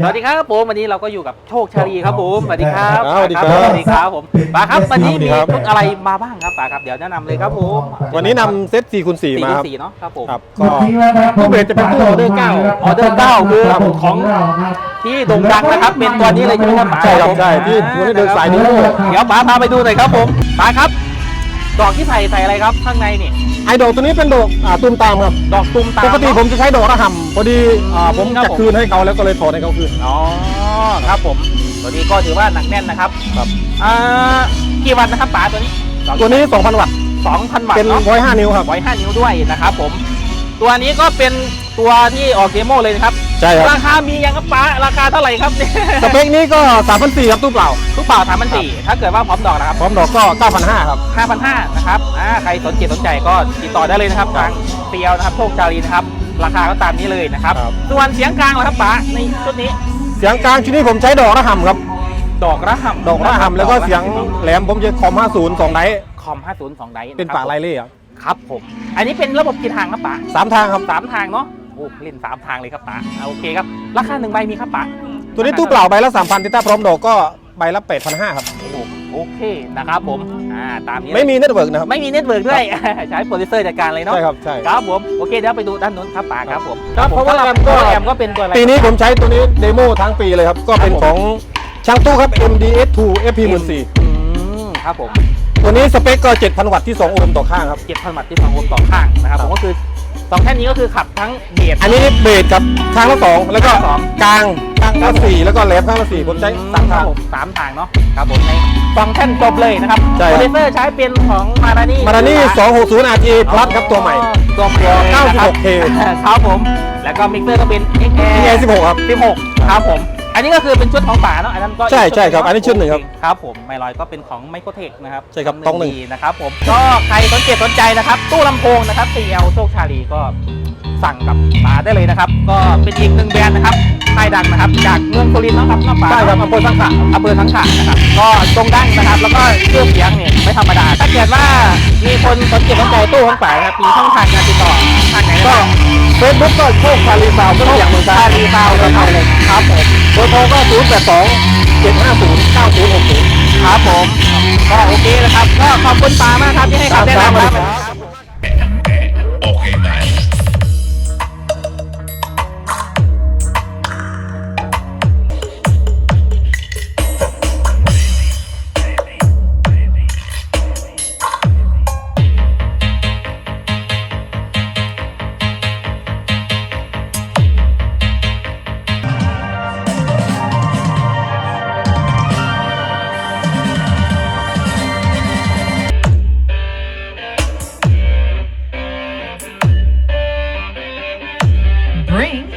สวัสดีครับผมวันนี้เราก็อยู่กับโชคชาลีครับผมสวัสดีครับครับสวัสดีครับสวัสดีครับผมป๋าครับวันนี้สวัสดีมีครับชุดอะไรมาบ้างครับป๋าครับเดี๋ยวแนะนำเลยครับผมวันนี้นำเซต4คูณ4สี่มาครับสี่เนาะครับผมครับก็ตู้เบสจะเป็นตู้ออเดอร์เก้าออเดอร์เก้าคือของที่โด่งดังนะครับเป็นตัวนี้เลยใช่ไหมครับป๋าใช่ครับผมใช่ที่วันนี้เดินสายนี้เดี๋ยวป๋าพาไปดูหน่อยครับผมป๋าครับดอกที่ใส่ใส่อะไรครับข้างในนี่ ไอดอกตัวนี้เป็นดอกอ่าตุ้มตามครับ ดอกตุมตามปกติผมจะใช้ดอกระห่ำพอดีอ่าผมครับจะผม คืนให้เขาแล้วก็เลยถอนให้เขาคืน อ๋อครับผม ตัวนี้ก็ถือว่าหนักแน่นนะครับครับ อ่ากี่วันนะครับป๋าตัวนี้ตัวนี้ 2,000 วัตต์ 2,000วัตเป็น ต์เนาะ105 นิ้วครับไว้5นิ้วด้วยนะครับผม ตัวนี้ก็เป็นตัวที่ออกเกมโมเลยนะครับใช่ครับราคามียังครับป้าราคาเท่าไหร่ครับเนี่ยสเปคนี้ก็3,400ครับตู้เปล่าทุกเปล่าถามมันสี่ถ้าเกิดว่าพร้อมดอกนะครับพร้อมดอกก็ 9,500ครับ5,500นะครับอ่าใครสนใจสนใจก็ติดต่อได้เลยนะครับทางเตียวนะครับโชคจารีนะครับราคาก็ตามนี้เลยนะครับครับส่วนเสียงกลางเหรอครับป้าในชุดนี้ เสียงกลางชุดนี้ผมใช้ดอกระห่ำครับดอกระห่ำดอกระห่ำแล้วก็เสียงแหลมผมจะคอม 50 2ไดร์คอม 50 2ไดเป็นปากลายเล่ห์ครับ ครับผม อันนี้เป็นระบบกี่ทางครับป้าสามทางครับ สามทางเนาะโอ้เล่นสามทางเลยครับป้าอ่าโอเคครับราคาหนึ่งใบมีครับป้าตัวนี้ตู้เปล่าใบละ3,000ติต้าพร้อมดอกก็ใบละ8,500ครับ โอ้โหโอเคนะครับผมอ่าตามนี้เลย ไม่มีเน็ตเวิร์กนะครับ ไม่มีเน็ตเวิร์กด้วย ใช้โปรดิวเซอร์จัดการเลยเนาะใช่ครับ ใช่ ครับผมโอเคเดี๋ยวไปดูด้านนู้นครับป๋าครับผมครับเพราะว่า Power แอม Amp ก็ก็ แอมก็เป็นตัวอะไรปีนี้ผมใช้ตัวนี้เดโมทั้งปีเลยครับ ก็เป็นครับผมของช่างตู้ครับ MDS2 FP 1 4 อืมครับผม ตัวนี้สเปคก็ 7,000 วัตต์ที่ 2 โอห์มต่อข้างครับเจ็ดพันวัตต์ที่สองโอห์มต่อข้างนะครับคผรับมก็คือสองแท่นนี้ก็คือขับทั้งเบสอันนี้เบสครับข้างละสองแล้วก็ข้างละสอง กลางข้างละสี่แล้วก็แหลมข้างละสี่ผมใช้สามทางครับผสามทางเนาะครับผมในสองแท่นจบเลยนะครับใช่โปครรับดิวเซอร์ใช้เป็นของมารานี่มารานี่260 RTA Plus ครับตัวใหม่ ตัวใหม่เลยนะครับ 96K ครับผม แล้วก็มิกเซอร์ก็เป็น XR PA 16 ครับ 16 ครับผม อันนี้ก็คือเป็นชุดของป่าเนาะอันนั้นก็ใช่กชุดใช่ครับเาะอันนี้ชุดหนึ่งครับโอเครับผมไมลอยก็เป็นของไมโครเทคนะครับใช่ครับทำต้องหนึ่งดีนะครับผมก็ใครสนใจสนใจนะครับ ตู้ลำโพงนะครับ CL โชคชาลีก็สั่งกับป่าได้เลยนะครับ ก็เป็นอีกหนึ่งแบรนด์นะครับค่ายดังนะครับ จากเมืองโคลินทร์เนาะครับเนาะป่าใช่ครับอำเภอสังขะอำเภอทั้งขานะครับ ก็ตรงดังนะครับ แล้วก็เครื่องเสียงเนี่ยไม่ธรรมดา ถ้าเกิดว่ามีคนสนใจสนใจตู้ของป่านะครับมีช่องทางการติดต่อทางไหนก็บ้างเฟซบุ๊กก็โชคคารีซาวด์ก็อย่างเมืองกาชารลีซาวน์นะครับครับผม เบอร์โทรก็082 750 9060ครับผมก็โอเคนะครับ ก็ขอบคุณปามากครับที่ให้คำแนะนำครับ spring